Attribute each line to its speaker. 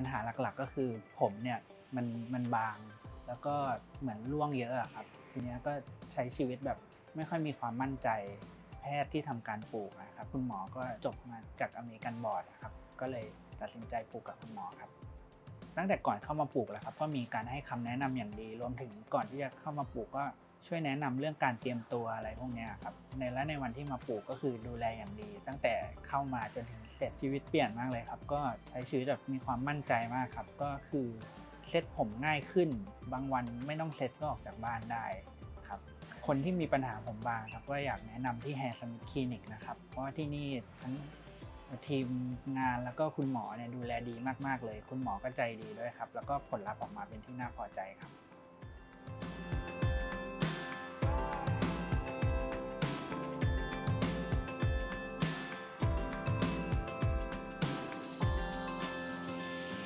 Speaker 1: ปัญหาหลักๆ ก็คือผมเนี่ยมันมันบาง แล้วก็เหมือนร่วงเยอะอะครับ ทีเนี้ยก็ใช้ชีวิตแบบไม่ค่อยมีความมั่นใจ แพทย์ที่ทำการปลูกนะครับ คุณหมอก็จบมาจากอเมริกันบอร์ดนะครับ ก็เลยตัดสินใจปลูกกับคุณหมอครับ ตั้งแต่ก่อนเข้ามาปลูกแล้วครับ ก็มีการให้คำแนะนำอย่างดี รวมถึงก่อนที่จะเข้ามาปลูกก็ ช่วยแนะนำเรื่องการเตรียมตัวอะไรพวกนี้ครับในและในวันที่มาปลูกก็คือดูแลอย่างดี ตั้งแต่เข้ามาจนถึงเสร็จชีวิตเปลี่ยนมากเลยครับ ก็ใช้ชีวิตแบบมีความมั่นใจมากครับ ก็คือเซ็ตผมง่ายขึ้น บางวันไม่ต้องเซ็ตก็ออกจากบ้านได้ครับ คนที่มีปัญหาผมบางครับก็อยากแนะนำที่แฮร์สมิธคลินิกนะครับ เพราะว่าที่นี่ทั้งทีมงานแล้วก็คุณหมอเนี่ยดูแลดีมากๆเลย คุณหมอก็ใจดีด้วยครับ แล้วก็ผลลัพธ์ออกมาเป็นที่น่าพอใจครับ